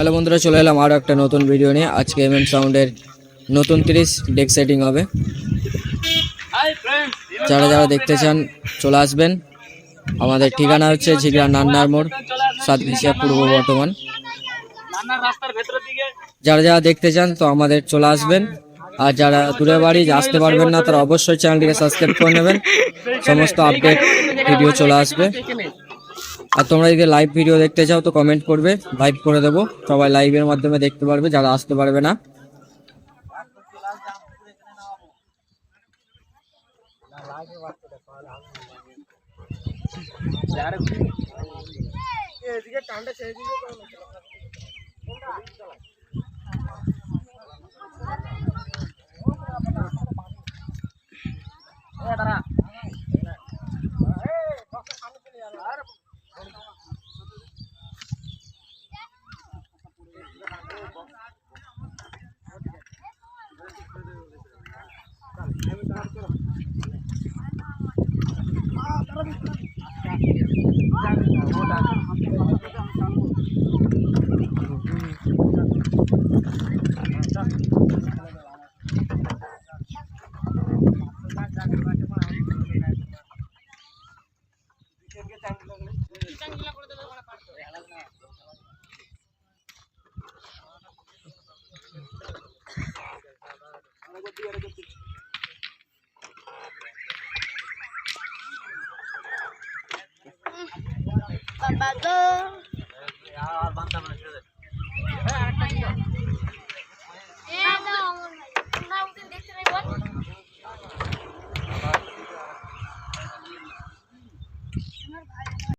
Hello বন্ধুরা, চলে এলাম আরও একটা নতুন ভিডিও নিয়ে। আজকে এম এম সাউন্ডের নতুন তিরিশ ডেক সেটিং হবে। যারা যারা দেখতে চান, চলে আসবেন। আমাদের ঠিকানা হচ্ছে ঝিগড়া নান্নার মোড় সাত সাতবিশিয়া পূর্ব বর্ধমান। যারা যারা দেখতে চান, তো আমাদের চলে আসবেন। আর যারা দূরে বাড়ি আসতে পারবেন না, তারা অবশ্যই চ্যানেলটিকে সাবস্ক্রাইব করে নেবেন। সমস্ত আপডেট ভিডিও চলে আসবে। আর তোমরা যদি লাইভ ভিডিও দেখতে চাও তো কমেন্ট করবে লাইভ করে দেবো। সবাই লাইভের মাধ্যমে দেখতে পারবে, যারা আসতে পারবে না। Bapak tuh. Ya, bantah